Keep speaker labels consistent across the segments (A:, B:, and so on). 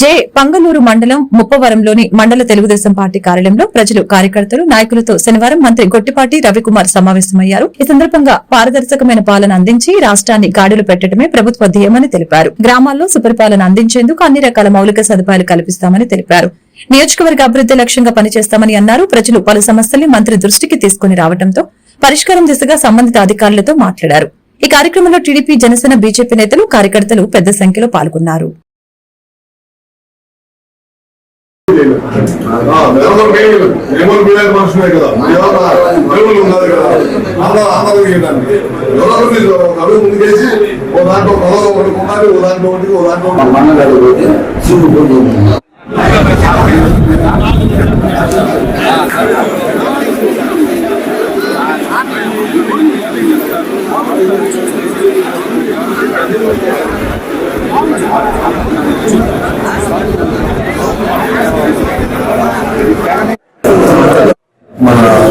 A: జే పంగలూరు మండలం ముప్పవరంలోని మండల తెలుగుదేశం పార్టీ కార్యాలయంలో ప్రజలు కార్యకర్తలు నాయకులతో శనివారం మంత్రి గొట్టిపాటి రవికుమార్ సమావేశమయ్యారు. ఈ సందర్భంగా పారదర్శకమైన పాలన అందించి రాష్ట్రాన్ని గాడులు పెట్టడమే ప్రభుత్వ ధ్యేయమని తెలిపారు. గ్రామాల్లో సుపరిపాలన అందించేందుకు అన్ని రకాల మౌలిక సదుపాయాలు కల్పిస్తామని తెలిపారు. నియోజకవర్గ అభివృద్ది లక్ష్యంగా పనిచేస్తామని అన్నారు. ప్రజలు పలు సమస్యల్ని మంత్రి దృష్టికి తీసుకుని రావడంతో పరిష్కారం దిశగా సంబంధిత అధికారులతో మాట్లాడారు. ఈ కార్యక్రమంలో టీడీపీ జనసేన బీజేపీ నేతలు కార్యకర్తలు పెద్ద సంఖ్యలో పాల్గొన్నారు.
B: ఏమని పిల్లలు మనుషులే కదా బైబుల్ ఉన్నది కదా అందరూ అందరూ ఏంటండి ఎవరో మీరు ఒక అడుగు ముందుకేసి ఓ దాంట్లో పొలం ఒకటి కొనాలి ఓ దాంట్లో ఒకటి ఓ దాంట్లో ఒకటి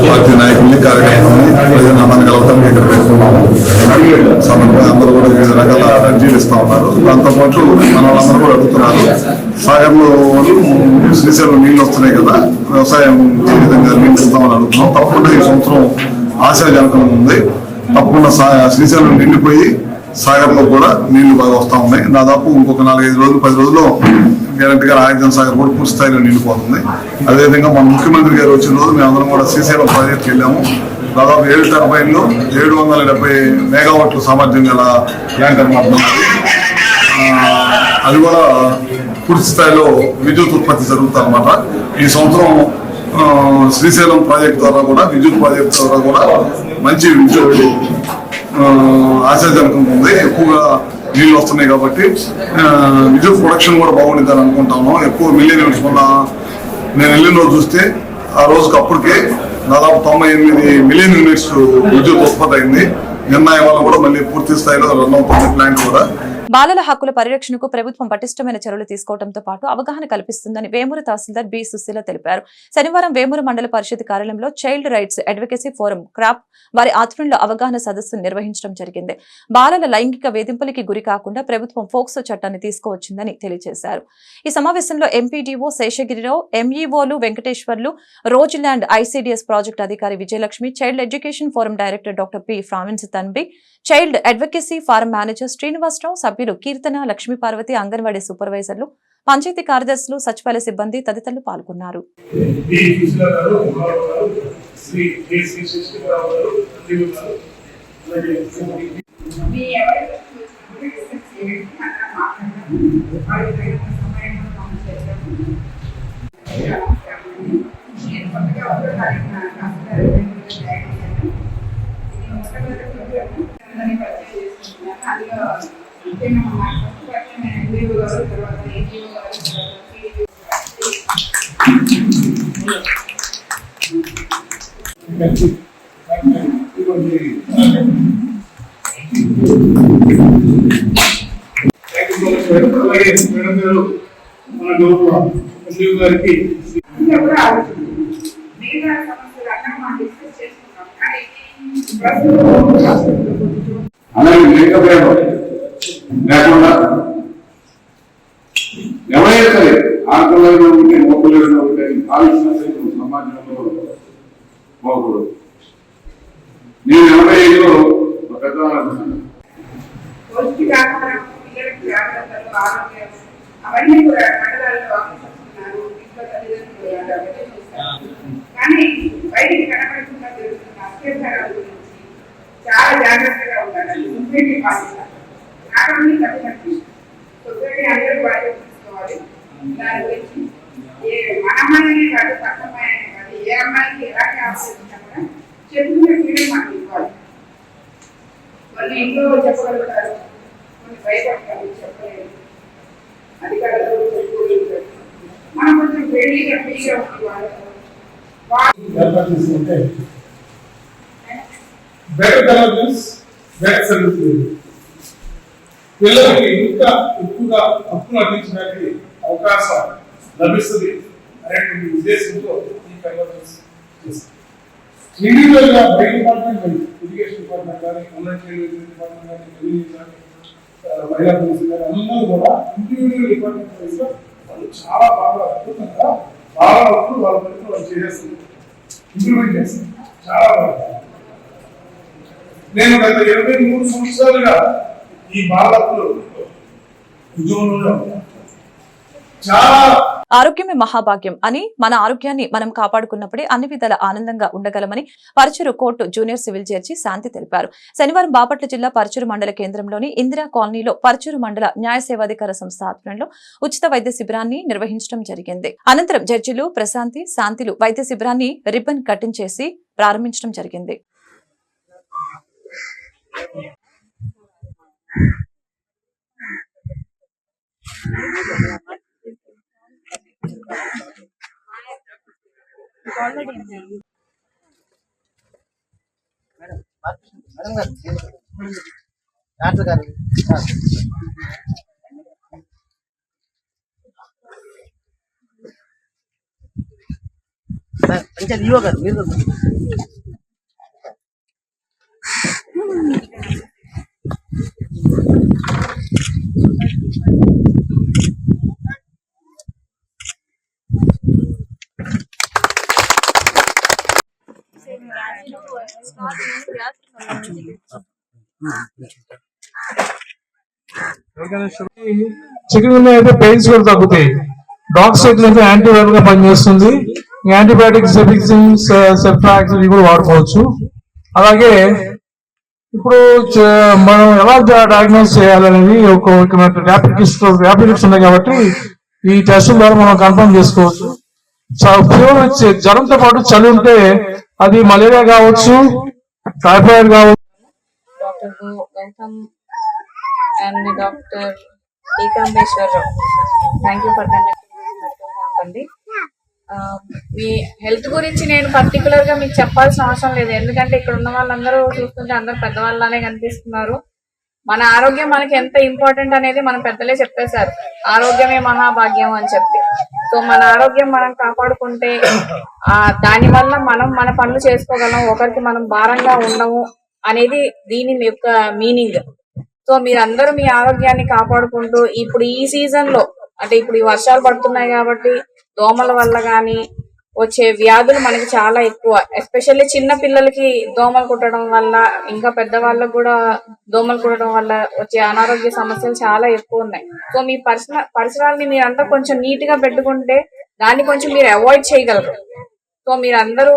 B: పార్టీ నాయకుల్ని కార్యకర్తలని ప్రజలను అందరిని కలవటానికి ఇక్కడ పెట్టుకున్నాము సమన్వయం అందరూ కూడా వివిధ రకాల అర్జీలు ఇస్తా ఉన్నారు. దాంతోపాటు మన వాళ్ళందరూ కూడా అడుగుతున్నారు. సాగర్లో శ్రీశైలం నీళ్ళు వస్తున్నాయి కదా వ్యవసాయం ఏ విధంగా నీళ్ళు ఇస్తామని అడుగుతున్నాం. తప్పకుండా ఈ సంవత్సరం ఆశాజనకం ఉంది. తప్పకుండా సా- శ్రీశైలం నిండిపోయి సాగర్లో కూడా నీళ్ళు బాగా వస్తూ ఉన్నాయి. దాదాపు ఇంకొక నాలుగైదు రోజులు పది రోజుల్లో గ్యారంటీ గా సాగర్ కూడా పూర్తి స్థాయిలో నిండిపోతుంది అదేవిధంగా మన ముఖ్యమంత్రి గారు వచ్చిన రోజు మేము కూడా శ్రీశైలం ప్రాజెక్ట్కి వెళ్ళాము. దాదాపు ఏడు టర్బైన్లు ఏడు వందల డెబ్బై మెగావాట్లు సామర్థ్యం గల ప్లాంట్ అనమాట అది కూడా పూర్తి స్థాయిలో విద్యుత్ ఉత్పత్తి జరుగుతుందన్నమాట ఈ సంవత్సరం శ్రీశైలం ప్రాజెక్ట్ ద్వారా కూడా విద్యుత్ ప్రాజెక్ట్ ద్వారా కూడా మంచి విద్యుత్ ఆశాజనకంగా ఉంది. ఎక్కువగా నీళ్ళు వస్తున్నాయి కాబట్టి విద్యుత్ ప్రొడక్షన్ కూడా బాగుండిద్దని అనుకుంటాను. ఎక్కువ మిలియన్ యూనిట్స్ మొన్న నేను వెళ్ళిన రోజు చూస్తే ఆ రోజుకి అప్పటికే దాదాపు తొంభై ఎనిమిది మిలియన్ యూనిట్స్ విద్యుత్ ఉత్పత్తి అయింది. నిన్న ఇవాళ కూడా మళ్ళీ పూర్తి స్థాయిలో రన్ అవుతుంది ప్లాంట్ కూడా.
A: బాలల హక్కుల పరిరక్షణకు ప్రభుత్వం పటిష్టమైన చర్యలు తీసుకోవడంతో పాటు అవగాహన కల్పిస్తుందని వేమూరు తహసీల్దార్ బి సుశీల తెలిపారు. శనివారం వేమూరు మండల పరిషత్ కార్యాలయంలో child rights advocacy forum CRAF వారి ఆధ్వర్యంలో అవగాహన సదస్సు నిర్వహించడం జరిగింది. బాలల లైంగిక వేధింపులకి గురి కాకుండా ప్రభుత్వం ఫోక్సో చట్టాన్ని తీసుకువచ్చిందని తెలియజేశారు. ఈ సమావేశంలో ఎంపీడీఓ శేషగిరిరావు ఎంఈఓలు వెంకటేశ్వర్లు రోజ్ల్యాండ్ ఐసీడీఎస్ ప్రాజెక్ట్ అధికారి Vijayalakshmi child education forum director doctor P ఫ్రావిన్స్ తన్బి child advocacy forum manager Srinivasarao సభ్యులు కీర్తన లక్ష్మీ పార్వతి అంగన్వాడీ సూపర్వైజర్లు పంచాయతీ కార్యదర్శులు సచివాలయ సిబ్బంది తదితరులు పాల్గొన్నారు.
C: అందరినీ పరిచయం చేసుకుంటున్నాను అందులో ముఖ్యంగా మా ఫస్ట్ పరిచయం ఎంబీఓ గారు తర్వాత ఏజీఓ గారు తర్వాత C D O
D: thank you so much madam అలాగే మేడం గారు మన గౌరవ ఎంపీ గారికి
C: ఇంకా కూడా ఆలోచించాలి మిగతా సమస్యలు అన్నా మనం డిస్కస్ చేసుకున్నాం కానీ ప్రస్తుతం
E: అలాగే లేకపోయాడు లేకుండా. ఎవరైనా సరే ఆకలిలో ఉంటే మొక్కలలో ఉంటే కాలుష్య సైతం సమాజంలో పోకూడదు. నేను ఎనభై ఐదులో ఒక పెద్ద
C: అవన్నీ కూడా మండలాల్లో ఆలోచిస్తున్నారు ఇంట్లో తల్లిదండ్రులు కానీ బయటికి జరుగుతున్న చాలా జాగ్రత్తగా ఉండాలి సొసైటీ పాటిస్తారు నాట్ ఓన్లీ కమ్యూనిటీ సొసైటీ అందరూ బాధ్యత తీసుకోవాలి దాని గురించి ఏ మన అమ్మాయినే కాదు పక్క అమ్మాయినే కాదు ఏ అమ్మాయికి ఎలాంటి ఆలోచించినా కూడా చెప్పుకునే ఫ్రీడమ్ మనకి ఇవ్వాలి కొన్ని ఇంట్లో చెప్పగలుగుతారు కొన్ని భయపడతారు చెప్పలేరు అధికారులు చెప్పుకోగలుగుతారు మనం కొంచెం ఫ్రెండ్లీగా ఫ్రీగా ఉంది వాళ్ళతో వా-
D: డెవలప్ చేసుకుంటే బెటర్ డెవలప్మెంట్స్ బెటర్ సర్వీస్ పిల్లలకి ఇంకా ఎక్కువగా హక్కులు అందించడానికి అవకాశం లభిస్తుంది అనేటువంటి ఉద్దేశంతో ఈ కన్వర్జెన్స్ చేస్తాం ఇండివిజువల్గా బయట డిపార్ట్మెంట్ ఎడ్యుకేషన్ డిపార్ట్మెంట్ కానీ ఆన్లైన్ చైల్డ్ డిపార్ట్మెంట్ కానీ రెవెన్యూ కానీ మహిళా పోలీసు కానీ అందరూ కూడా ఇండివిజువల్ డిపార్ట్మెంట్ వైజ్గా వాళ్ళు చాలా బాగా అద్భుతంగా బాగా అప్పుడు వాళ్ళ పని వాళ్ళు చేసేస్తున్నారు. ఇంప్లిమెంట్ చేస్తుంది చాలా బాగా. నేను గత ఇరవై మూడు సంవత్సరాలుగా ఈ బాలకులు చాలా
A: ఆరోగ్యమే మహాభాగ్యం అని మన ఆరోగ్యాన్ని మనం కాపాడుకున్నప్పుడే అన్ని విధాల ఆనందంగా ఉండగలమని Parachuru court junior civil judge Shanti తెలిపారు. శనివారం బాపట్ల జిల్లా పరచూరు మండల కేంద్రంలోని ఇందిరా కాలనీలో పరచూరు మండల న్యాయ సేవాధికార సంస్థ ఆధ్వర్యంలో ఉచిత వైద్య శిబిరాన్ని నిర్వహించడం జరిగింది. అనంతరం జడ్జిలు ప్రశాంతి శాంతిలు వైద్య శిబిరాన్ని రిబ్బన్ కటింగ్ చేసి ప్రారంభించడం జరిగింది.
F: డాక్టర్ గారు సార్. సార్, పంచాయతీ ఈవో గారు మీరు
G: చికెన్ అయితే పెయిన్స్ కూడా తగ్గుతాయి. డాగ్ సైకిల్ అయితే యాంటీవైరల్గా పనిచేస్తుంది. యాంటీబయాటిక్ సెఫిక్సిన్ ఇవి కూడా వాడుకోవచ్చు. అలాగే ఇప్పుడు మనం ఎలా డయాగ్నోస్ చేయాలనేది ఒక ర్యాపిడ్ ర్యాపిడ్ కిట్స్ ఉన్నాయి కాబట్టి ఈ టెస్ట్ ద్వారా మనం కన్ఫర్మ్ చేసుకోవచ్చు. ఫీవర్ వచ్చే జ్వరంతో పాటు చలి ఉంటే అది మలేరియా కావచ్చు టైఫాయిడ్ కావచ్చు.
H: డాక్టర్ గు- Gautam and doctor Ekambeswararao thank you for conducting అండి మీ హెల్త్ గురించి నేను పర్టికులర్గా మీకు చెప్పాల్సిన అవసరం లేదు. ఎందుకంటే ఇక్కడ ఉన్న వాళ్ళందరూ చూస్తుంటే అందరూ పెద్దవాళ్ళనే కనిపిస్తున్నారు. మన ఆరోగ్యం మనకి ఎంత ఇంపార్టెంట్ అనేది మన పెద్దలే చెప్పేశారు. ఆరోగ్యమే మహాభాగ్యం అని చెప్పి. సో మన ఆరోగ్యం మనం కాపాడుకుంటే ఆ దాని వల్ల మనం మన పనులు చేసుకోగలం ఒకరికి మనం భారంగా ఉండము అనేది దీని యొక్క మీనింగ్ సో మీరందరూ మీ ఆరోగ్యాన్ని కాపాడుకుంటూ ఇప్పుడు ఈ సీజన్లో అంటే ఇప్పుడు ఈ వర్షాలు పడుతున్నాయి కాబట్టి దోమల వల్ల కానీ వచ్చే వ్యాధులు మనకి చాలా ఎక్కువ. ఎస్పెషల్లీ చిన్న పిల్లలకి దోమలు కుట్టడం వల్ల ఇంకా పెద్దవాళ్ళకు కూడా దోమలు కుట్టడం వల్ల వచ్చే అనారోగ్య సమస్యలు చాలా ఎక్కువ ఉన్నాయి. సో మీ పరిసర పరిసరాలని మీరంతా కొంచెం నీట్గా పెట్టుకుంటే దాన్ని కొంచెం మీరు అవాయిడ్ చేయగలరు. సో మీరందరూ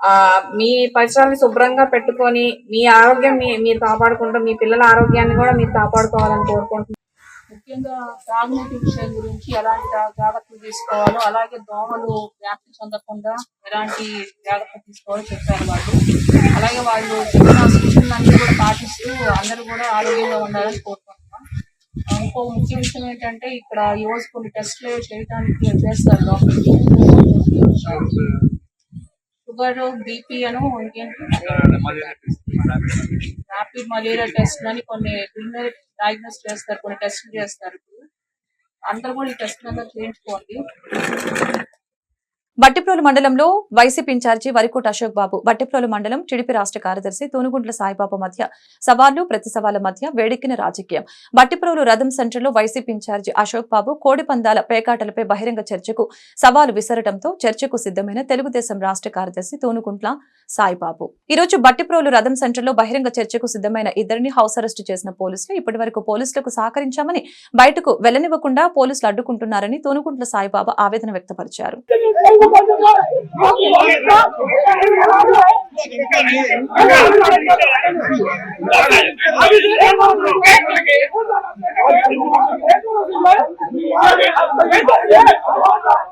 H: ఆ మీ పరిసరాలను శుభ్రంగా పెట్టుకొని మీ ఆరోగ్యం మీరు కాపాడుకుంటూ మీ పిల్లల ఆరోగ్యాన్ని కూడా మీరు కాపాడుకోవాలని కోరుకుంటున్నాను.
I: ముఖ్యంగా తాగునీటి విషయం గురించి ఎలాంటి జాగ్రత్తలు తీసుకోవాలో అలాగే దోమలు వ్యాప్తి చెందకుండా ఎలాంటి జాగ్రత్తలు తీసుకోవాలో చెప్పారు వాళ్ళు. అలాగే వాళ్ళు చెప్పిన సూచనలన్నీ కూడా పాటిస్తూ అందరూ కూడా ఆరోగ్యంగా ఉండాలని కోరుకుంటున్నాం. ఇంకో ముఖ్య విషయం ఏంటంటే ఇక్కడ ఈ రోజు కొన్ని టెస్ట్లు చేయడానికి చేస్తారు డాక్టర్లు. షుగర్ బీపీ అను ర్యాపిడ్ మలేరియా టెస్ట్ అని కొన్ని డయాగ్నోస్ చేస్తారు కొన్ని టెస్టులు చేస్తారు. ఇప్పుడు కూడా ఈ టెస్ట్ అందరూ చేయించుకోండి.
A: బట్టిప్రోలు మండలంలో Y C P incharge Varikota Ashok Babu Bhattiprolu మండలం టీడీపీ రాష్ట్ర కార్యదర్శి తూనుగుంట్ల సాయిబాబు మధ్య సవాళ్ళు ప్రతి సవాళ్ళ మధ్య వేడెక్కిన రాజకీయం. బట్టిప్రోలు రథం సెంటర్లో వైసీపీ ఇన్ఛార్జి అశోక్ బాబు కోడి పందాల పేకాటలపై బహిరంగ చర్చకు సవాలు విసరడంతో చర్చకు సిద్ధమైన తెలుగుదేశం రాష్ట్ర కార్యదర్శి తూనుగుంట్ల సాయిబాబు. ఈ రోజు బట్టిప్రోలు రథం సెంటర్లో బహిరంగ చర్చకు సిద్ధమైన ఇద్దరిని హౌస్ అరెస్టు చేసిన పోలీసులు ఇప్పటి వరకు పోలీసులకు సహకరించామని బయటకు వెళ్ళనివ్వకుండా పోలీసులు అడ్డుకుంటున్నారని తూనుగుంట్ల సాయిబాబా ఆవేదన వ్యక్తపరిచారు.
D: আমি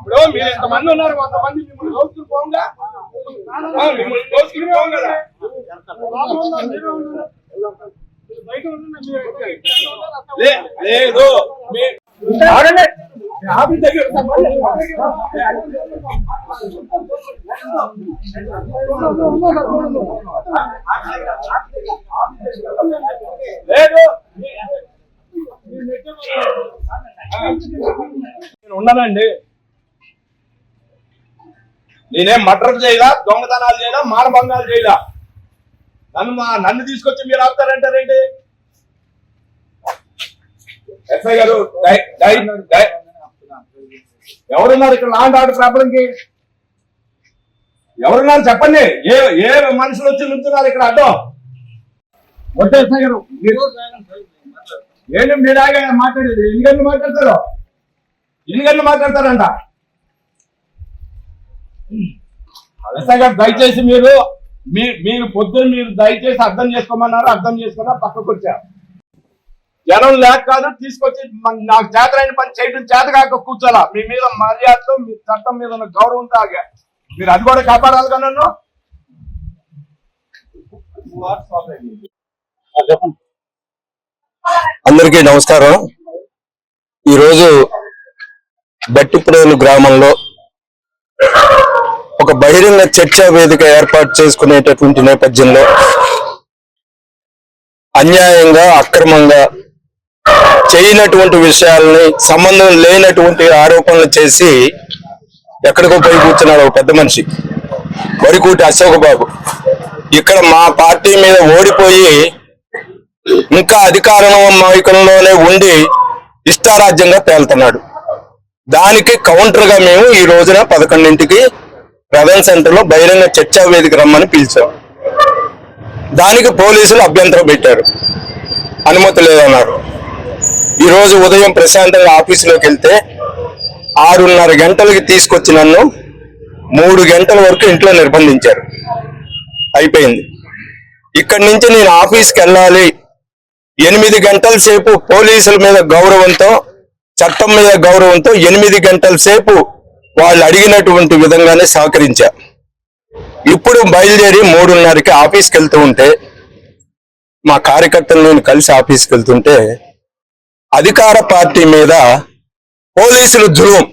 D: ఇప్పుడు మీరు ఎంతమంది ఉన్నారు? కొంతమంది మిమ్మల్ని దోచుకుని పోంగా? ఆ, మిమ్మల్ని దోచుకుని పోం కదా లే- లేదు
J: నేను ఉన్నానండి నేనేం మర్డర్ చేయలా దొంగతనాలు చేయలా మానభంగాలు చేయలా? నన్ను మా నన్ను తీసుకొచ్చి మీరు ఆపుతారంటారేంటి? ఎస్ఐ గారు ఎవరున్నారు ఇక్కడ? లాండ్ ఆర్డర్ ప్రాబ్లంకి ఎవరున్నారు చెప్పండి? ఏ ఏ మనుషులు వచ్చి నుంచున్నారు ఇక్కడ? అడ్డం గారు. మీరు ఏంటి మీలాగే మాట్లాడేది? ఎన్ని గంటలు మాట్లాడతారు? ఎన్ని గంటలు మాట్లాడతారంట? గారు దయచేసి మీరు మీ మీరు పొద్దున్న మీరు దయచేసి అర్థం చేసుకోమన్నారు అర్థం చేసుకున్నా పక్కకు వచ్చారు జనం లేక కాదు తీసుకొచ్చి నాకు చేతనైన పని చేయడం చేత కాక కూర్చోాలా. మీ మీద మర్యాదతో మీ చట్టం మీద ఉన్న గౌరవంతో ఆగా. మీరు అది కూడా కాపాడాలి కదా నన్ను?
K: అందరికీ నమస్కారం. ఈరోజు బట్టిప్రోలు గ్రామంలో ఒక బహిరంగ చర్చా వేదిక ఏర్పాటు చేసుకునేటటువంటి నేపథ్యంలో అన్యాయంగా అక్రమంగా చేయనటువంటి విషయాల్ని సంబంధం లేనటువంటి ఆరోపణలు చేసి ఎక్కడికో పోయి కూర్చున్నాడు ఒక పెద్ద మనిషి. వరికూటి అశోక్ బాబు. ఇక్కడ మా పార్టీ మీద ఓడిపోయి ఇంకా అధికారం మైకంలోనే ఉండి ఇష్టారాజ్యంగా తేలుతున్నాడు. దానికి కౌంటర్గా మేము ఈ రోజున పదకొండింటికి ప్రధాన సెంటర్లో బహిరంగ చర్చా వేదిక రమ్మని పిలిచాం. దానికి పోలీసులు అభ్యంతరం పెట్టారు. అనుమతి లేదన్నారు. ఈ రోజు ఉదయం ప్రశాంతంగా ఆఫీసులోకి వెళ్తే ఆరున్నర గంటలకి తీసుకొచ్చి నన్ను మూడు గంటల వరకు ఇంట్లో నిర్బంధించారు. అయిపోయింది. ఇక్కడి నుంచి నేను ఆఫీస్కి వెళ్ళాలి. ఎనిమిది గంటల సేపు పోలీసుల మీద గౌరవంతో చట్టం మీద గౌరవంతో ఎనిమిది గంటల సేపు వాళ్ళు అడిగినటువంటి విధంగానే సహకరించా. ఇప్పుడు బయలుదేరి మూడున్నరకి ఆఫీస్కి వెళ్తూ ఉంటే మా కార్యకర్తలు నేను కలిసి ఆఫీస్కి వెళ్తుంటే అధికార పార్టీ మీద పోలీసులు ధ్రువం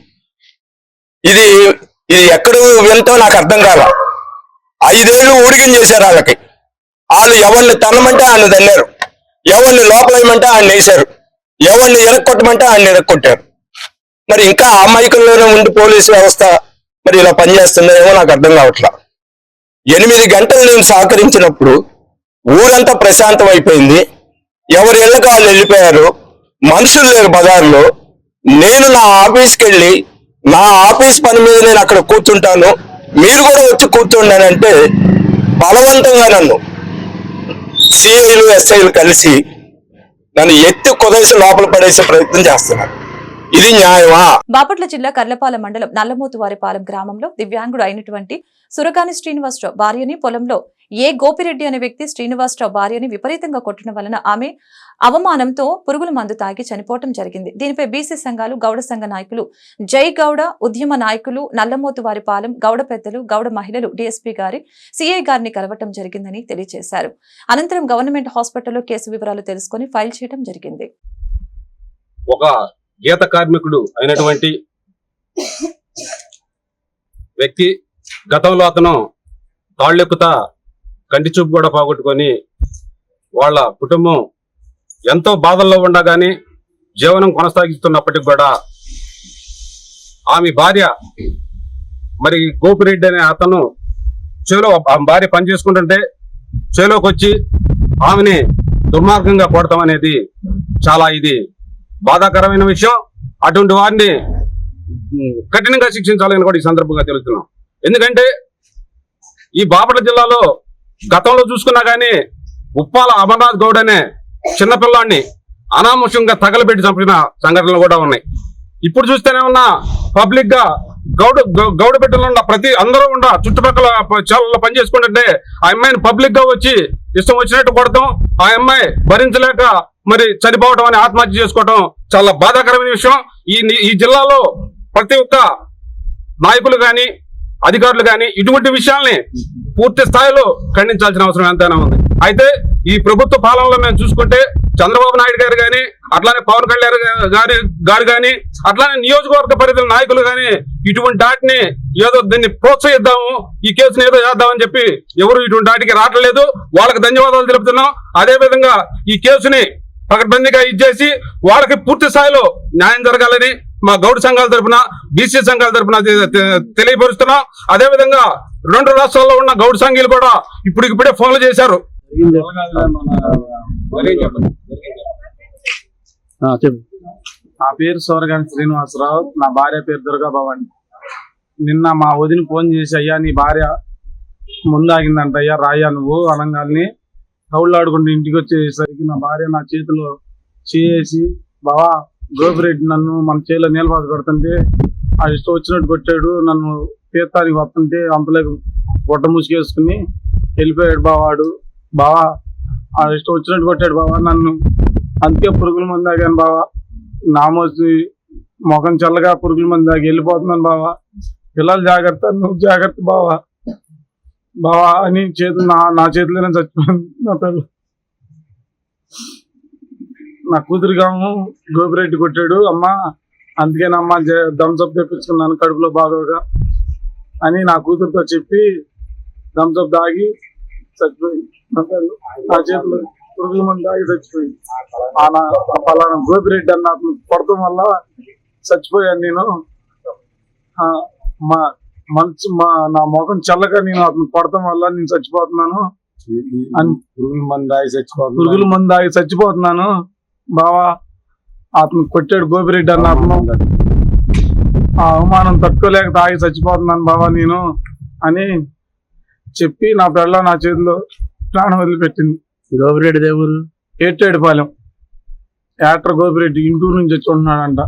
K: ఇది ఇది ఎక్కడ వింటో నాకు అర్థం కాల. ఐదేళ్ళు ఊడిగం చేశారు వాళ్ళకి వాళ్ళు ఎవరిని తన్నమంటే ఆయన తన్నారు. ఎవరిని లోపలేయమంటే ఆయన వేశారు. ఎవరిని ఎరక్కొట్టమంటే ఆయన ఎరక్కొట్టారు మరి ఇంకా ఆ మైకంలోనే ఉండి పోలీసు వ్యవస్థ మరి ఇలా పనిచేస్తుందో ఏమో నాకు అర్థం కావట్లా. ఎనిమిది గంటలు నేను సహకరించినప్పుడు ఊరంతా ప్రశాంతం అయిపోయింది ఎవరి ఇళ్ళకి వాళ్ళు వెళ్ళిపోయారు. మనుషులు లేరు బజార్లో నేను నా ఆఫీస్కి వెళ్ళి నా ఆఫీస్ పని మీద నేను అక్కడ కూర్చుంటాను. మీరు కూడా వచ్చి కూర్చుండనంటే బలవంతంగా నన్ను సిఐలు ఎస్ఐలు కలిసి నన్ను ఎత్తి కుదేసి లోపల పడేసే ప్రయత్నం చేస్తున్నారు. ఇది న్యాయమా?
A: బాపట్ల జిల్లా కర్లపాలెం మండలం నల్లమోతువారిపాలెం గ్రామంలో దివ్యాంగుడు అయినటువంటి సురకాని శ్రీనివాసరావు భార్యని పొలంలో ఏ గోపిరెడ్డి అనే వ్యక్తి శ్రీనివాసరావు భార్యని విపరీతంగా కొట్టడం వలన ఆమె అవమానంతో పురుగుల మందు తాగి చనిపోవటం జరిగింది. దీనిపై బీసీ సంఘాలు గౌడ సంఘ నాయకులు జై గౌడ ఉద్యమ నాయకులు నల్లమోతు వారి పాలెం గౌడ పెద్దలు గౌడ మహిళలు డీఎస్పీ గారి సిఐ గారిని కలవటం జరిగిందని తెలియజేశారు. అనంతరం గవర్నమెంట్ హాస్పిటల్లో కేసు వివరాలు తెలుసుకుని ఫైల్ చేయడం జరిగింది.
L: ఒక గీత కార్మికుడు అయినటువంటి వ్యక్తి గతంలో అతను తాళ్ళెక్కుతా కంటి చూపు కూడా పోగొట్టుకొని వాళ్ళ కుటుంబం ఎంతో బాధల్లో ఉండగానే జీవనం కొనసాగిస్తున్నప్పటికి కూడా ఆమె భార్య మరి గోపిరెడ్డి అనే అతను చేలో ఆమె భార్య పని చేసుకుంటుంటే చేలోకి వచ్చి ఆమెని దుర్మార్గంగా కొడతాం అనేది చాలా ఇది బాధాకరమైన విషయం. అటువంటి వారిని కఠినంగా శిక్షించాలని కూడా ఈ సందర్భంగా తెలుస్తున్నాం. ఎందుకంటే ఈ బాపట్ల జిల్లాలో గతంలో చూసుకున్నా కానీ ఉప్పాల అమర్నాథ్ గౌడ్ అనే చిన్నపిల్లాన్ని అనామోషంగా తగలబెట్టి చంపిన సంఘటనలు కూడా ఉన్నాయి. ఇప్పుడు చూస్తేనే ఉన్న పబ్లిక్గా గౌడ గౌడ బిడ్డలు ఉన్న ప్రతి అందరూ ఉండ చుట్టుపక్కల చాలా పని చేసుకుంటుంటే ఆ అమ్మాయిని పబ్లిక్గా వచ్చి ఇష్టం వచ్చినట్టు కొడతాం. ఆ అమ్మాయి భరించలేక మరి చనిపోవడం అని ఆత్మహత్య చేసుకోవడం చాలా బాధాకరమైన విషయం. ఈ ఈ జిల్లాలో ప్రతి ఒక్క నాయకులు కానీ అధికారులు కానీ ఇటువంటి విషయాల్ని పూర్తి స్థాయిలో ఖండించాల్సిన అవసరం ఎంతైనా ఉంది. అయితే ఈ ప్రభుత్వ పాలనలో మేము చూసుకుంటే చంద్రబాబు నాయుడు గారు కానీ అట్లానే పవన్ కళ్యాణ్ గారి గారు కానీ అట్లానే నియోజకవర్గ పరిధిల నాయకులు కానీ ఇటువంటి వాటిని ఏదో దీన్ని ప్రోత్సహిద్దాము ఈ కేసుని ఏదో చేద్దామని చెప్పి ఎవరు ఇటువంటి వాటికి రావట్లేదు. వాళ్ళకి ధన్యవాదాలు తెలుపుతున్నాం. అదే విధంగా ఈ కేసుని పకడ్బందీగా ఇచ్చేసి వాళ్ళకి పూర్తి స్థాయిలో న్యాయం జరగాలని మా గౌడ్ సంఘాల తరఫున బీసీ సంఘాల తరఫున తె- తెలియపరుస్తున్నాం. అదేవిధంగా రెండు రాష్ట్రాల్లో ఉన్న గౌడ్ సంఘీలు కూడా ఇప్పటికిప్పుడే ఫోన్లు చేశారు.
G: నా పేరు సోరగాని శ్రీనివాసరావు. నా భార్య పేరు దుర్గా భవాని. నిన్న మా వదిన ఫోన్ చేసి అయ్యా నీ భార్య ముందాగిందంట అయ్యా రాయ్యా నువ్వు అనగాల్ని. ఆడుకుంటూ ఇంటికి వచ్చేసరికి నా భార్య నా చేతిలో చేసి బావా గోపిరెడ్డి నన్ను మన చేతిలో నీలబాధ పెడుతుంటే ఆ ఇష్టం వచ్చినట్టు కొట్టాడు నన్ను తీర్థానికి వస్తుంటే అంతలోకి బొట్ట ముసుగేసుకుని వెళ్ళిపోయాడు బావాడు. బావా ఆ ఇష్టం వచ్చినట్టు కొట్టాడు బావా నన్ను. అందుకే పురుగుల మంది ఆగాను బావా. నామోసి ముఖం చల్లగా పురుగుల మంది ఆగి వెళ్ళిపోతున్నాను బావా. పిల్లలు జాగ్రత్త నువ్వు జాగ్రత్త బావా. బావా అని చేతులు నా నా చేతిలోనే చచ్చిపోయింది నా పిల్ల. నా కూతురుగాము గోపిరెడ్డి కొట్టాడు. అమ్మా అందుకేనమ్మా థమ్స్అప్ తెప్పించుకున్నాను కడుపులో బాగోగా. అని నా కూతురుతో చెప్పి థమ్స్అప్ తాగి చచ్చిపోయింది నా చేతిలో పురుగుల మంది తాగి చచ్చిపోయింది పలానా గోపిరెడ్డి అన్న అతను వల్ల చచ్చిపోయాను నేను. మా మంచు మా నా ముఖం చల్లగా నేను అతను కొడతాం వల్ల నేను చచ్చిపోతున్నాను. అని పురుగుల మంది తాగి చచ్చిపోతున్నాను. పురుగుల మంది తాగి చచ్చిపోతున్నాను. బావా అతను కొట్టాడు గోపిరెడ్డి అన్న అతను. ఆ అవమానం తట్టుకోలేక తాగి చచ్చిపోతున్నాను బావా నేను అని చెప్పి నా పిల్ల నా చేతిలో ప్రాణం వదిలిపెట్టింది. గోపిరెడ్డి దేవుడు ఏటేడుపాలెం యాక్టర్ గోపిరెడ్డి ఇంటూరు నుంచి వచ్చి ఉంటున్నాడంట.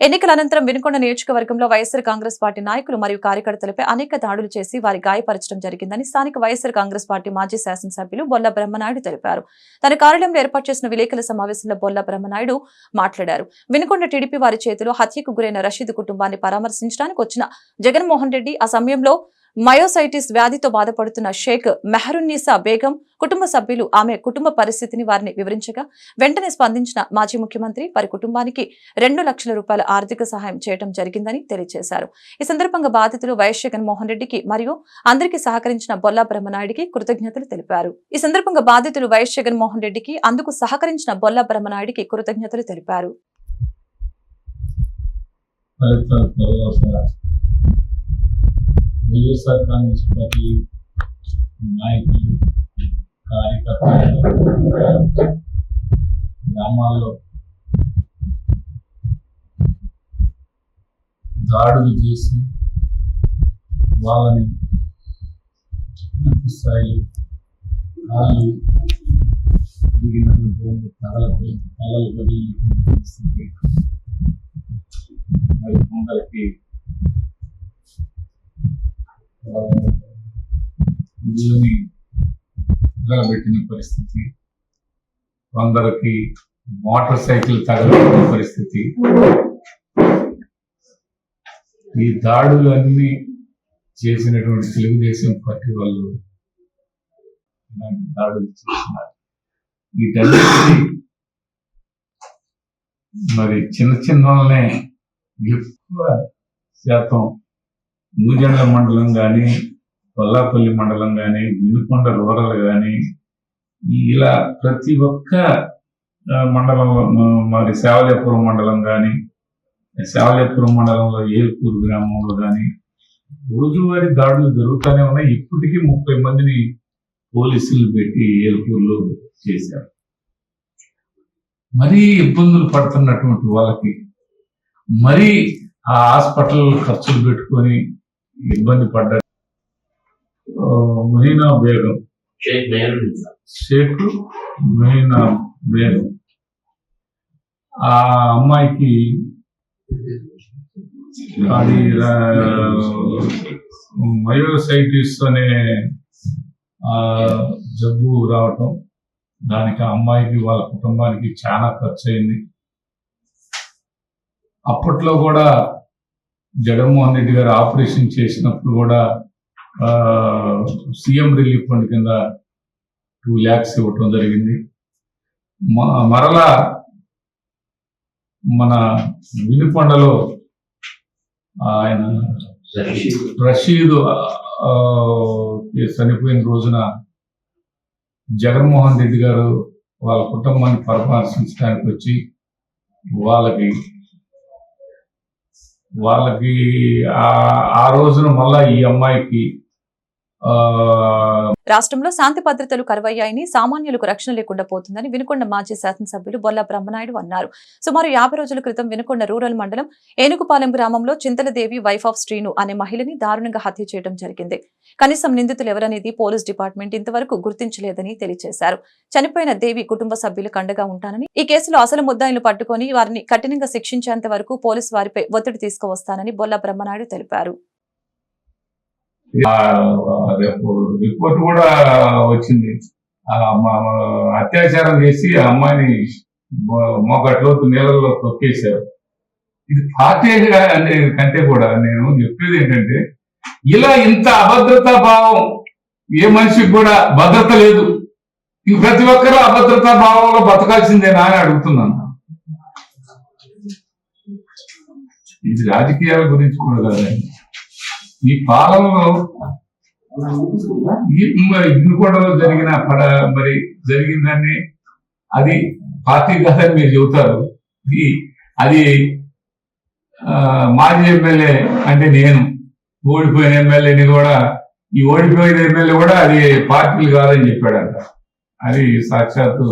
A: ఎన్నికల అనంతరం వినుకొండ నియోజకవర్గంలో వైఎస్సార్ కాంగ్రెస్ పార్టీ నాయకులు మరియు కార్యకర్తలపై అనేక దాడులు చేసి వారి గాయపరచడం జరిగిందని స్థానిక వైఎస్సార్ కాంగ్రెస్ పార్టీ మాజీ శాసనసభ్యులు బొల్ల బ్రహ్మనాయుడు తెలిపారు. తన కార్యాలయంలో ఏర్పాటు చేసిన విలేకరుల సమావేశంలో బొల్ల బ్రహ్మనాయుడు మాట్లాడారు. వినుకొండ టీడీపీ వారి చేతిలో హత్యకు గురైన రషీద్ కుటుంబాన్ని పరామర్శించడానికి వచ్చిన జగన్మోహన్ రెడ్డి ఆ సమయంలో మయోసైటిస్ వ్యాధితో బాధపడుతున్న షేక్ మెహరున్నీసా బేగం కుటుంబ సభ్యులు ఆమె కుటుంబ పరిస్థితిని వారిని వివరించగా వెంటనే స్పందించిన మాజీ ముఖ్యమంత్రి వారి కుటుంబానికి రెండు లక్షల రూపాయల ఆర్థిక సహాయం చేయడం జరిగిందని తెలియజేశారు. ఈ సందర్భంగా బాధితులు వైఎస్ జగన్మోహన్ రెడ్డికి మరియు అందరికీ సహకరించిన బొల్లా బ్రహ్మనాయుడికి కృతజ్ఞతలు తెలిపారు. ఈ సందర్భంగా బాధితులు వైఎస్ జగన్మోహన్ రెడ్డికి అందుకు సహకరించిన బొల్లా బ్రహ్మనాయుడికి కృతజ్ఞతలు తెలిపారు.
M: ఫలితాల తర్వాత వైఎస్ఆర్ కాంగ్రెస్ పార్టీ నాయకులు కార్యకర్తలు గ్రామాల్లో దాడులు చేసి వాళ్ళని పూర్తి స్థాయిలో కాళ్ళు దిగినటువంటి కళలపై తలలు పడినటువంటి మరి కొందరికి ఇల్లుని పరిస్థితి కొందరికి మోటార్ సైకిల్ తగలబెట్టిన పరిస్థితి. ఈ దాడులు చేసినటువంటి తెలుగుదేశం పార్టీ వాళ్ళు ఇలాంటి దాడులు చేస్తున్నారు. వీటన్నిటికీ మరి చిన్న చిన్న వాళ్ళనే ఎక్కువ శాతం మూజండ్ల మండలం కానీ కొల్లాపల్లి మండలం కానీ వినుకొండ రూరల్ కానీ ఇలా ప్రతి ఒక్క మండలంలో మరి శావలేపురం మండలం కానీ శావలేపురం మండలంలో ఏల్పూర్ గ్రామంలో కానీ రోజువారీ దాడులు జరుగుతూనే ఉన్నాయి. ఇప్పటికీ ముప్పై మందిని పోలీసులు పెట్టి ఏల్పూర్లో చేశారు. మరీ ఇబ్బందులు పడుతున్నటువంటి వాళ్ళకి మరీ ఆ హాస్పిటల్ ఖర్చులు పెట్టుకొని ఇబ్బంది పడ్డ మహీనా బేగం. షేక్ మహీనా బేగం. ఆ అమ్మాయికి అది మయోసైటిస్ అనే జబ్బు రావటం దానికి ఆ అమ్మాయికి వాళ్ళ కుటుంబానికి చాలా ఖర్చు అయింది అప్పట్లో కూడా జగన్మోహన్ రెడ్డి గారు ఆపరేషన్ చేసినప్పుడు కూడా సీఎం రిలీఫ్ ఫండ్ కింద టూ ల్యాక్స్ ఇవ్వటం జరిగింది. మరలా మన వినుకొండలో ఆయన రషీద్ చనిపోయిన రోజున జగన్మోహన్ రెడ్డి గారు వాళ్ళ కుటుంబాన్ని పరామర్శించడానికి వచ్చి వాళ్ళకి వాళ్ళకి ఆ ఆ రోజున మళ్ళా ఈ అమ్మాయికి
A: రాష్ట్రంలో శాంతి భద్రతలు కరువయ్యాయని సామాన్యులకు రక్షణ లేకుండా పోతుందని వినుకొండ మాజీ శాసనసభ్యులు బొల్ల బ్రహ్మనాయుడు అన్నారు. సుమారు యాభై రోజుల క్రితం వినుకొండ రూరల్ మండలం ఏనుగుపాలెం గ్రామంలో చింతలదేవి వైఫ్ ఆఫ్ శ్రీను అనే మహిళని దారుణంగా హత్య చేయడం జరిగింది. కనీసం నిందితులు ఎవరనేది పోలీస్ డిపార్ట్మెంట్ ఇంతవరకు గుర్తించలేదని తెలియజేశారు. చనిపోయిన దేవి కుటుంబ సభ్యులు కండగా ఉంటానని ఈ కేసులో అసలు ముద్దాయిలు పట్టుకొని వారిని కఠినంగా శిక్షించేంత వరకు పోలీసు వారిపై ఒత్తిడి తీసుకువస్తానని బొల్ల బ్రహ్మనాయుడు తెలిపారు.
M: రేపు రిపోర్ట్ కూడా వచ్చింది. ఆ మా- అత్యాచారం చేసి ఆ అమ్మాయిని మోకట్లోకి నీళ్ళలో తొక్కేశారు. ఇది పార్టీ అనే కంటే కూడా నేను చెప్పేది ఏంటంటే ఇలా ఇంత అభద్రతా భావం ఏ మనిషికి కూడా భద్రత లేదు. ఇంక ప్రతి ఒక్కరూ అభద్రతా భావంలో బతకాల్సిందేనా అని అడుగుతున్నాను. ఇది రాజకీయాల గురించి కూడా కాదండి. ఈ పాలనలో ఈ ఇన్నుకొండలో జరిగిన పడ మరి జరిగిందని అది పార్టీ కాదని మీరు చెబుతారు. అది మాజీ ఎమ్మెల్యే అంటే నేను ఓడిపోయిన ఎమ్మెల్యేని కూడా ఈ ఓడిపోయిన ఎమ్మెల్యే కూడా అది పార్టీలు కాదని చెప్పాడంట. అది సాక్షాత్తు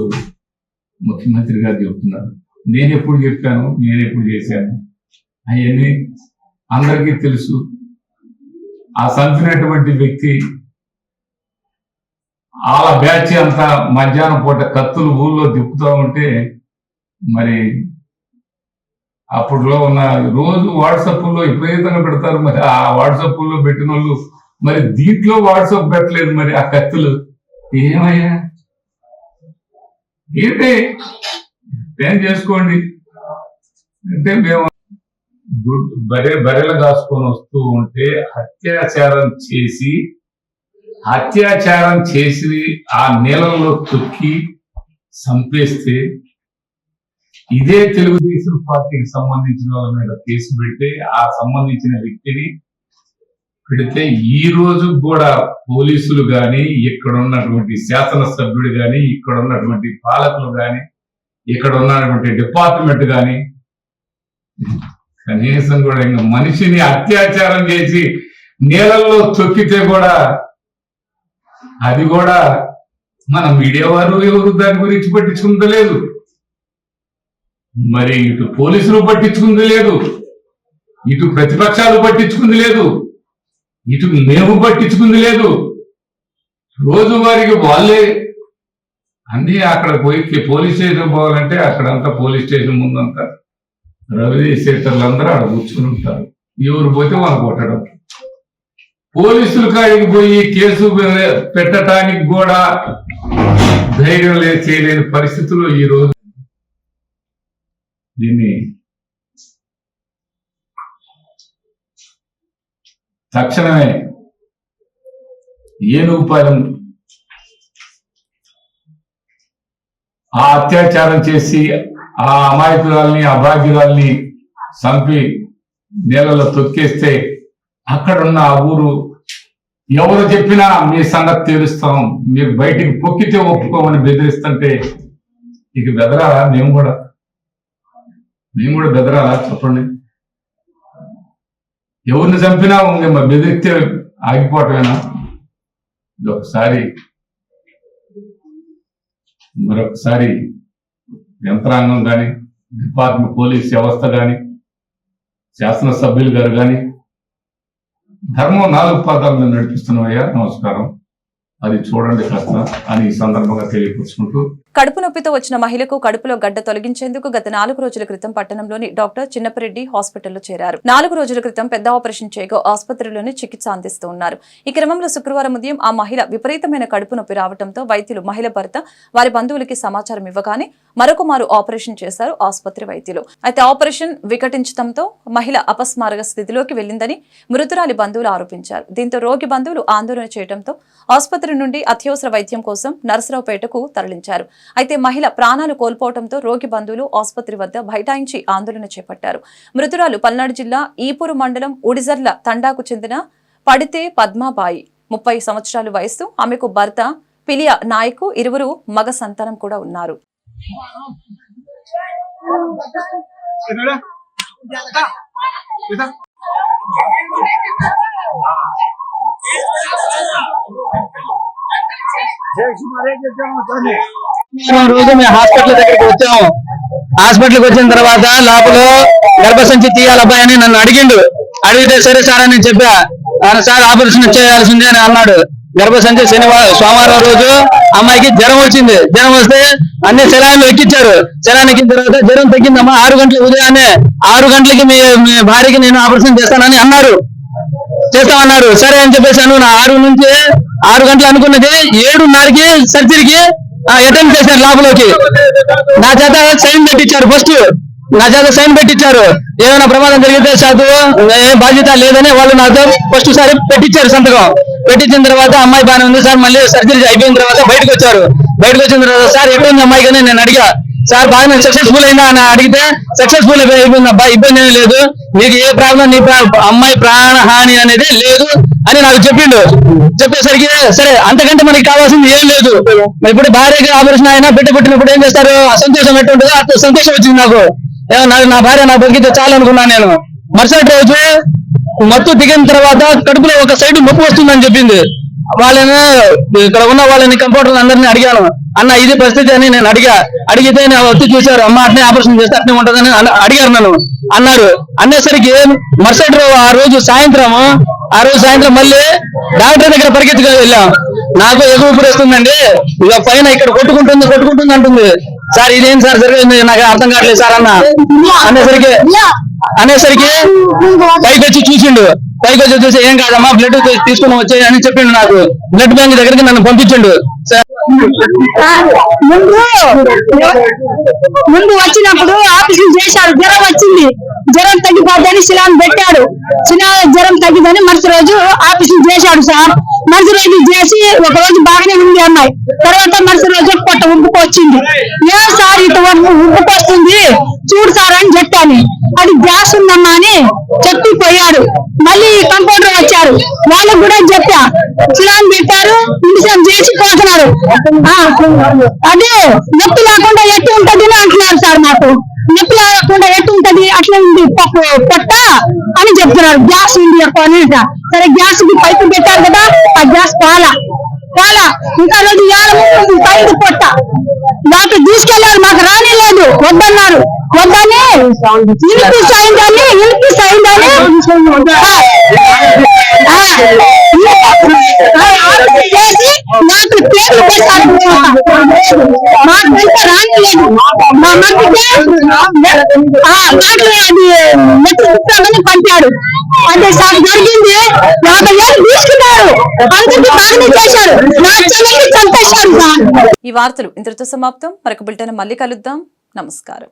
M: ముఖ్యమంత్రి గారు చెప్తున్నారు నేను ఎప్పుడు చెప్పాను నేను ఎప్పుడు చేశాను. అవన్నీ అందరికీ తెలుసు. ఆ చంపినటువంటి వ్యక్తి వాళ్ళ బ్యాచ్ అంతా మధ్యాహ్నం పూట కత్తులు ఊళ్ళో తిప్పుతూ ఉంటే మరి అప్పట్లో ఉన్న రోజు వాట్సాప్లో విపరీతంగా పెడతారు మరి. ఆ వాట్సాప్లో పెట్టిన వాళ్ళు మరి దీంట్లో వాట్సాప్ పెట్టలేదు మరి ఆ కత్తులు. ఏమయ్యా? ఏంటి? ఏం చేసుకోండి? అంటే మేము బరే బరెలు కాసుకొని వస్తూ ఉంటే అత్యాచారం చేసి అత్యాచారం చేసి ఆ నీళ్ళలో తొక్కి చంపేస్తే ఇదే తెలుగుదేశం పార్టీకి సంబంధించిన వాళ్ళ మీద కేసు పెడితే ఆ సంబంధించిన వ్యక్తిని పెడితే ఈ రోజు కూడా పోలీసులు కానీ ఇక్కడ ఉన్నటువంటి శాసనసభ్యుడు కానీ ఇక్కడ ఉన్నటువంటి పాలకులు కానీ ఇక్కడ ఉన్నటువంటి డిపార్ట్మెంట్ కానీ కనీసం కూడా ఇంకా మనిషిని అత్యాచారం చేసి నీళ్ళల్లో తొక్కితే కూడా అది కూడా మన మీడియా వారు ఎవరు దాని గురించి పట్టించుకుంది లేదు. మరి ఇటు పోలీసులు పట్టించుకుంది లేదు. ఇటు ప్రతిపక్షాలు పట్టించుకుంది లేదు. ఇటు మేము పట్టించుకుంది లేదు. రోజువారికి వాళ్ళే అన్నీ అక్కడ పోయి పోలీస్ స్టేషన్ పోవాలంటే అక్కడంతా పోలీస్ స్టేషన్ ముందంతా రవి సెక్టర్లు అందరూ ఆడ కూర్చుని ఉంటారు. ఎవరు పోతే వాళ్ళు కొట్టడం. పోలీసులు కాడికి పోయి కేసు పెట్టడానికి కూడా ధైర్యం లే చేయలేని పరిస్థితులు ఈ రోజు దీన్ని తక్షణమే ఏనుగుపాలెం ఆ అత్యాచారం చేసి ఆ అమాయకురాల్ని అభాగ్యురాల్ని చంపి నేలలో తొక్కేస్తే అక్కడున్న ఆ ఊరు ఎవరు చెప్పినా మీ సంగతి తీరుస్తాం మీరు బయటికి పొక్కితే ఒప్పుకోమని బెదిరిస్తుంటే ఇక బెదరాలా? మేము కూడా. మేము కూడా బెదరాలా? చెప్పండి. ఎవరిని చంపినా ఉంది బెదిరిస్తే ఆగిపోవటమేనా? ఇది ఒకసారి మరొకసారి యంత్రాంగం కానీ డిపార్ట్మెంట్ పోలీస్ వ్యవస్థ కానీ శాసనసభ్యులు గారు కానీ ధర్మం నాలుగు పాదాలను మీద నడిపిస్తున్నామయ్యా. నమస్కారం. అది చూడండి కాస్త అని ఈ సందర్భంగా తెలియపరుచుకుంటూ
A: కడుపు నొప్పితో వచ్చిన మహిళకు కడుపులో గడ్డ తొలగించేందుకు గత నాలుగు రోజుల క్రితం పట్టణంలోని డాక్టర్ చిన్నపరెడ్డి హాస్పిటల్లో చేరారు. నాలుగు రోజుల క్రితం పెద్ద ఆపరేషన్ చేయగా ఆసుపత్రిలోనే చికిత్స అందిస్తూ ఉన్నారు. ఈ క్రమంలో శుక్రవారం ఉదయం ఆ మహిళ విపరీతమైన కడుపు నొప్పి రావడంతో వైద్యులు మహిళ భర్త వారి బంధువులకి సమాచారం ఇవ్వగానే మరొక మారు ఆపరేషన్ చేశారు ఆసుపత్రి వైద్యులు. అయితే ఆపరేషన్ వికటించడంతో మహిళ అపస్మారక స్థితిలోకి వెళ్ళిందని మృతురాలి బంధువులు ఆరోపించారు. దీంతో రోగి బంధువులు ఆందోళన చేయడంతో ఆసుపత్రి నుండి అత్యవసర వైద్యం కోసం నర్సరావుపేటకు తరలించారు. అయితే మహిళ ప్రాణాలు కోల్పోవడంతో రోగి బంధువులు ఆసుపత్రి వద్ద బైఠాయించి ఆందోళన చేపట్టారు. మృతురాలు పల్నాడు జిల్లా ఈపూరు మండలం ఉడిజర్ల తండాకు చెందిన పడితే పద్మాబాయి ముప్పై సంవత్సరాల వయస్సు ఆమెకు భర్త పిలియ నాయకు ఇరువురు మగ సంతానం కూడా ఉన్నారు.
N: రోజు మేము హాస్పిటల్ దగ్గరికి వచ్చాము. హాస్పిటల్కి వచ్చిన తర్వాత లోపల గర్భసంచి తీయాలబ్బాయి అని నన్ను అడిగిండు. అడిగితే సరే సార్ అని చెప్పా. సార్ ఆపరేషన్ చేయాల్సిందే అని అన్నాడు. గర్భసంచి శనివారం సోమవారం రోజు అమ్మాయికి జ్వరం వచ్చింది. జ్వరం వస్తే అన్ని సెలాన్లు ఎక్కించారు సెలాన్ ఎక్కిన తర్వాత జ్వరం తగ్గిందమ్మా ఆరు గంటల ఉదయాన్నే. ఆరు గంటలకి మీ మీ భార్యకి నేను ఆపరేషన్ చేస్తానని అన్నారు. చేస్తామన్నారు. సరే అని చెప్పేసాను నా ఆరు నుంచి ఆరు గంటలు అనుకున్నది ఏడున్నరకి సర్జరీకి అటెండ్ చేశారు లోపలికి. నా చేత సైన్ పెట్టించారు ఫస్ట్ నా చేత సైన్ పెట్టించారు ఏమైనా ప్రమాదం జరిగితే చదువు ఏ బాధ్యత లేదని వాళ్ళు నాతో ఫస్ట్ సారి పెట్టించారు సంతకం. పెట్టించిన తర్వాత అమ్మాయి బాగానే ఉంది సార్ మళ్ళీ సర్జరీ అయిపోయిన తర్వాత బయటకు వచ్చారు బయటకు వచ్చిన తర్వాత సార్ ఎటువంటి అమ్మాయి కానీ? నేను అడిగా. సార్ బాగానే సక్సెస్ఫుల్ అయిందా? అని అడిగితే సక్సెస్ఫుల్ అయిపోయింది అబ్బాయి ఇబ్బంది ఏమీ లేదు. నీకు ఏ ప్రాబ్లం నీ అమ్మాయి ప్రాణ హాని అనేది లేదు అని నాకు చెప్పిండు. చెప్పేసరికి సరే అంతకంటే మనకి కావాల్సింది ఏం లేదు. ఇప్పుడు భార్యకి ఆపరేషన్ అయినా బిడ్డ పుట్టినప్పుడు ఏం చేస్తారు? ఆ సంతోషం ఎట్టుంటుందో అంత సంతోషం వచ్చింది నాకు. నాకు నా భార్య నా బతికితే చాలు అనుకున్నాను నేను. మరుసటి రోజు మత్తు దిగిన తర్వాత కడుపులో ఒక సైడ్ నొప్పి వస్తుందని చెప్పింది. వాళ్ళని ఇక్కడ ఉన్న వాళ్ళని కంపౌండర్ అందరినీ అడిగాను. అన్న ఇది పరిస్థితి అని నేను అడిగా. అడిగితే నేను వచ్చి చూశారు. అమ్మ అట్నే ఆపరేషన్ చేస్తే అట్నే ఉంటుందని అడిగారు నన్ను. అన్నారు. అనేసరికి మరుసటి రోజు ఆ రోజు సాయంత్రం ఆ రోజు సాయంత్రం మళ్ళీ డాక్టర్ దగ్గర పరిగెత్తుగా వెళ్ళాం. నాకు ఎగువ ఇప్పుడు వస్తుందండి ఇక పైన ఇక్కడ కొట్టుకుంటుంది కొట్టుకుంటుంది అంటుంది. సార్ ఇదేం సార్ జరిగింది? నాకు అర్థం కావట్లేదు సార్ అన్న. అనేసరికి అనేసరికి పైకి వచ్చి చూసిండు. పైకి వచ్చి చూసి ఏం కాదమ్మా బ్లడ్ తీసుకుని వచ్చాయి అని చెప్పిండు నాకు. బ్లడ్ బ్యాంక్ దగ్గరికి నన్ను పంపించిండు. సార్
O: ముందు ముందు వచ్చినప్పుడు ఆపరేషన్ చేశారు. జ్వరం వచ్చింది. జ్వరం తగ్గిపోద్దని శిలాన్ పెట్టాడు. శిలా జ్వరం తగ్గిదని మరుసటి రోజు ఆపరేషన్ చేశాడు సార్. మరుసటి రోజు చేసి ఒక రోజు బాగానే ఉంది అమ్మాయి. తర్వాత మరుసటి రోజు పొట్ట ఉబ్బుకు వచ్చింది. ఏ సార్ ఇటు ఉబ్బుకు వస్తుంది? చూడు సార్ అని చెప్పాను. అది గ్యాస్ ఉందమ్మా అని చెప్పి పోయాడు మళ్ళీ కంపౌండర్ వచ్చారు. వాళ్ళకు కూడా చెప్పా. శిలాన్ పెట్టారు. ఇండిసం చేసి పోతున్నారు. అదే నొప్పి లేకుండా ఎట్టు ఉంటది అంటున్నారు సార్ నాకు నొప్పి లేకుండా ఎట్టు ఉంటది అట్లా ఉంది. పొట్ట అని చెప్తున్నారు. గ్యాస్ ఉంది ఎక్కువ అని. సరే. గ్యాస్కి పైపు పెట్టారు కదా ఆ గ్యాస్ పాల. పాల. ఇంకా రోజు ఏడు పైపు పొట్ట. డాక్టర్ తీసుకెళ్ళారు మాకు రాని లేదు వద్దన్నారు. వద్దని ఇన్పిస్ అయిందని ఇన్పిస్ అయిందని. మాకు పేర్లు మాకు రాని పంపాడు. అంటే సార్ జరిగింది. యాభై ఏళ్ళు తీసుకున్నారు. బాగానే చేశారు.
A: ఈ వార్తలు ఇంతటితో సమాప్తం. మరొక బిల్టన్ మళ్ళీ కలుద్దాం. నమస్కారం.